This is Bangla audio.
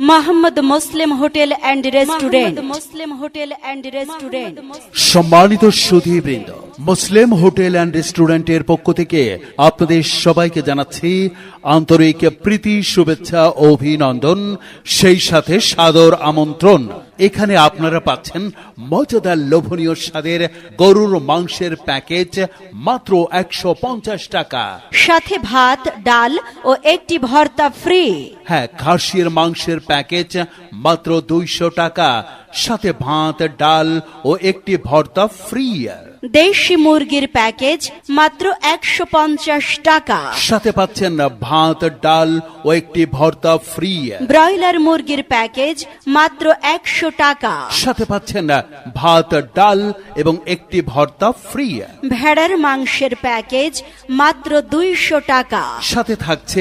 Mohammad Muslim hotel and restaurant. Muslim hotel and restaurant. সম্মানিত সুধীবৃন্দ মুসলিম হোটেল অ্যান্ড রেস্টুরেন্টের পক্ষ থেকে আপনাদের সবাইকে জানাচ্ছি আন্তরিক প্রীতি শুভেচ্ছা অভিনন্দন সেই সাথে সাদর আমন্ত্রণ। এখানে আপনারা পাচ্ছেন মজাদার লোভনীয় স্বাদের গরুর মাংসের প্যাকেজ মাত্র একশো পঞ্চাশ টাকা। সাথে ভাত ডাল ও একটি ভর্তা ফ্রি। হ্যাঁ খাসির মাংসের প্যাকেজ মাত্র দুইশো টাকা। সাথে ভাত ডাল ও একটি ভর্তা ফ্রি দেশি মুরগির প্যাকেজ মাত্র একশো পঞ্চাশ টাকা। সাথে পাচ্ছেন ভাত ডাল ও একটি ভর্তা ফ্রি ব্রয়লার মুরগির প্যাকেজ মাত্র একশো টাকা। সাথে পাচ্ছেন ভাত ডাল এবং একটি ভর্তা ফ্রি ভেড়ার মাংসের প্যাকেজ মাত্র দুইশো টাকা। সাথে থাকছে